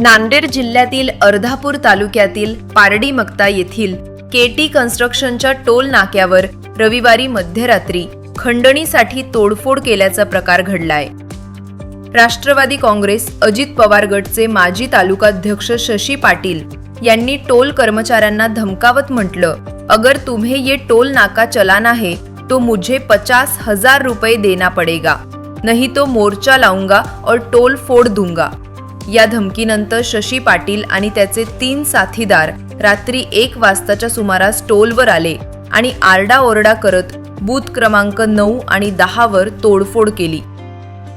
नांदेड जिल्ह्यातील अर्धापूर तालुक्यातील पारडी मक्ता येथील केटी कन्स्ट्रक्शनच्या टोल नाक्यावर रविवारी मध्यरात्री खंडणीसाठी तोडफोड केल्याचा प्रकार घडलाय. राष्ट्रवादी काँग्रेस अजित पवार गटचे माजी तालुकाध्यक्ष शशी पाटील यांनी टोल कर्मचाऱ्यांना धमकावत म्हटलं अगर तुम्हे ये टोल नाका चलाना है तो मुझे पचास हजार रुपये देना पडेगा नहीं तो मोर्चा लाऊंगा और टोल फोड दूंगा. या धमकीनंतर शशी पाटील आणि त्याचे तीन साथीदार रात्री एक वाजताच्या सुमारास टोलवर आले आणि आरडाओरडा करत बूथ क्रमांक नऊ आणि दहावर तोडफोड केली.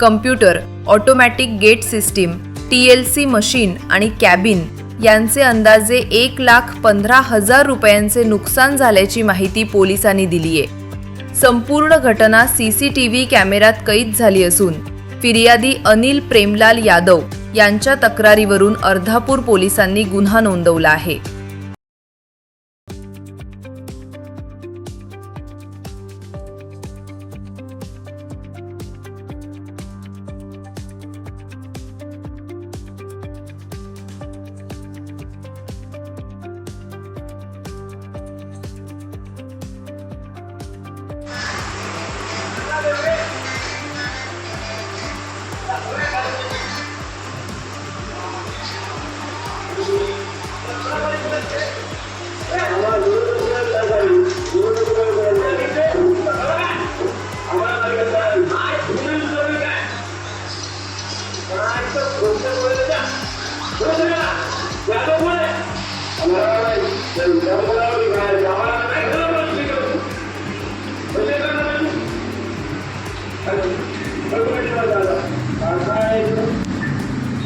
Computer automatic gate system T L C machine आणि कॅबिन यांचे अंदाजे एक लाख पंधरा हजार रुपयांचे नुकसान झाल्याची माहिती पोलिसांनी दिली आहे संपूर्ण घटना सी सी टी व्ही कॅमेऱ्यात कैद झाली असून फिर्यादी अनिल प्रेमलाल यादव यांच्या तक्रारीवरून अर्धापूर पोलिसांनी गुन्हा नोंदवला आहे.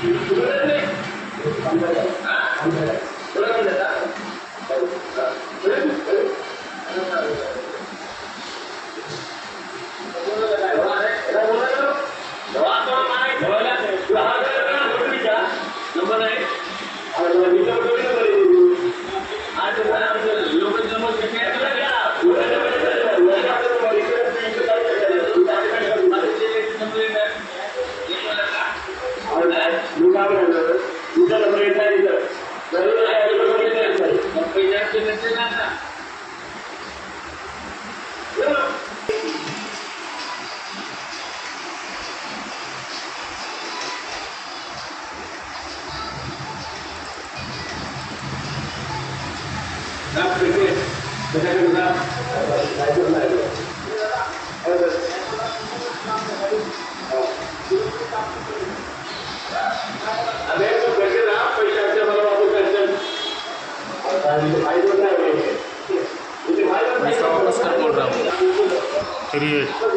감사합니다. 감사합니다. मैं श्यामा पुरस्कार बोल रहा हूँ क्रिएट